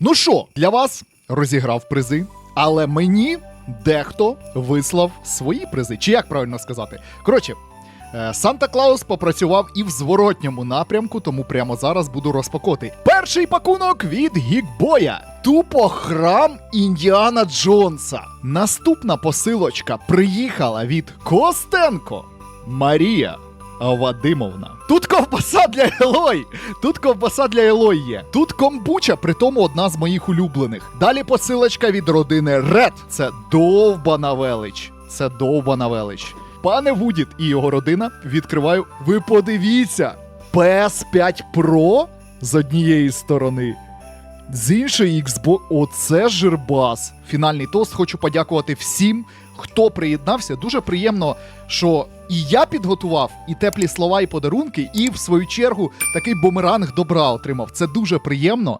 Ну що, для вас розіграв призи, але мені дехто вислав свої призи. Чи як правильно сказати? Коротше. е, Санта Клаус попрацював і в зворотньому напрямку, тому прямо зараз буду розпаковувати. Перший пакунок від Гікбоя. Тупо храм Індіана Джонса. Наступна посилочка приїхала від Костенко Марія Вадимовна. Тут ковбаса для Елой. Тут ковбаса для Елой є. Тут комбуча, при тому одна з моїх улюблених. Далі посилочка від родини Ред. Це довбана велич. Це довбана велич. Пане Вудіт і його родина відкриваю. Ви подивіться! PS5 Pro з однієї сторони. З іншої Xbox, оце жирбас. Фінальний тост. Хочу подякувати всім, хто приєднався. Дуже приємно, що і я підготував, і теплі слова, і подарунки, і в свою чергу такий бумеранг добра отримав. Це дуже приємно.